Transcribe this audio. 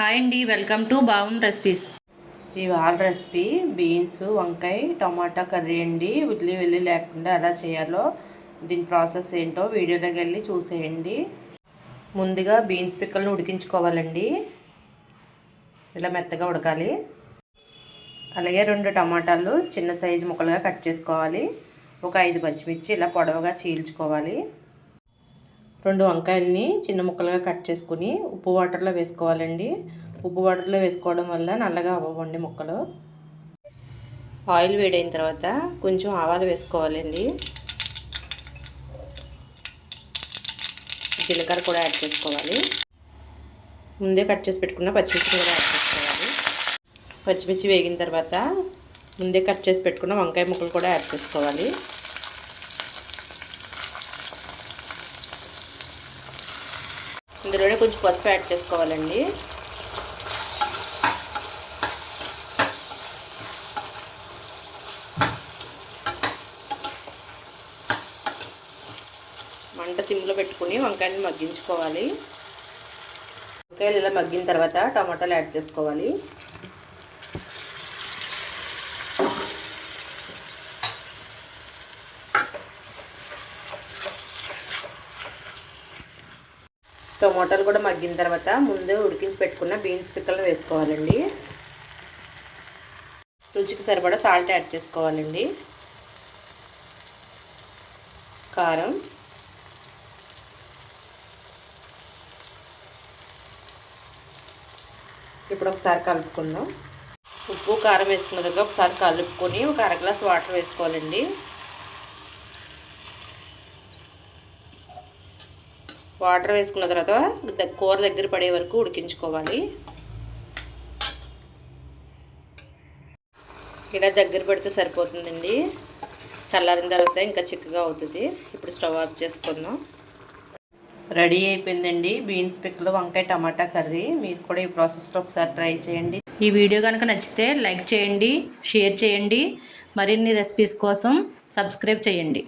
Hi అండి welcome to బావం recipes. ఇవాళ recipe beans వంకాయ టమాటా కర్రీ అండి. ఉల్లి వెళ్ళి లేకుండా ఎలా చేయాలో దీని ప్రాసెస్ ఏంటో వీడియోలోకి వెళ్ళి చూసేయండి. ముందుగా బీన్స్ పిక్కలను ఉడికించుకోవాలండి. ఇలా మెత్తగా ఉడకాలి. అలాగే రెండు టమాటాలు చిన్న సైజు ముక్కలుగా కట్ చేసుకోవాలి. ఒక ఐదు పచ్చిమిర్చి ఇలా పొడవుగా చీల్చుకోవాలి. రెండు వంకాయల్ని చిన్న ముక్కలుగా కట్ చేసుకుని ఉప్పు వాటర్లో వేసుకోవాలండి. ఉప్పు వాటర్లో వేసుకోవడం వల్ల నల్లగా అవ్వండి ముక్కలు. ఆయిల్ వేడైన తర్వాత కొంచెం ఆవాలు వేసుకోవాలండి. జీలకర్ర కూడా యాడ్ చేసుకోవాలి. ముందే కట్ చేసి పెట్టుకున్న పచ్చిమిర్చి కూడా యాడ్ చేసుకోవాలి. పచ్చిమిర్చి వేగిన తర్వాత ముందే కట్ చేసి పెట్టుకున్న వంకాయ ముక్కలు కూడా యాడ్ చేసుకోవాలి. ఇందులోనే కొంచెం పసుపు యాడ్ చేసుకోవాలండి. మంట సిమ్లో పెట్టుకుని వంకాయలు మగ్గించుకోవాలి. వంకాయలు ఇలా మగ్గిన తర్వాత టమాటాలు యాడ్ చేసుకోవాలి. టమోటాలు కూడా మగ్గిన తర్వాత ముందే ఉడికించి పెట్టుకున్న బీన్స్ పిక్కలు వేసుకోవాలండి. రుచికి సరిపడా సాల్ట్ యాడ్ చేసుకోవాలండి. కారం. ఇప్పుడు ఒకసారి కలుపుకుందాం. ఉప్పు కారం వేసుకున్న దగ్గర ఒకసారి కలుపుకొని ఒక అర గ్లాస్ వాటర్ వేసుకోవాలండి. వాటర్ వేసుకున్న తర్వాత కూర దగ్గర పడే వరకు ఉడికించుకోవాలి. ఇలా దగ్గర పెడితే సరిపోతుందండి. చల్లారిన తర్వాత ఇంకా చిక్కగా అవుతుంది. ఇప్పుడు స్టవ్ ఆఫ్ చేసుకుందాం. రెడీ అయిపోయిందండి. బీన్స్ పిక్కలు వంకాయ టమాటా కర్రీ. మీరు కూడా ఈ ప్రాసెస్లో ఒకసారి ట్రై చేయండి. ఈ వీడియో కనుక నచ్చితే లైక్ చేయండి షేర్ చేయండి. మరిన్ని రెసిపీస్ కోసం సబ్స్క్రైబ్ చేయండి.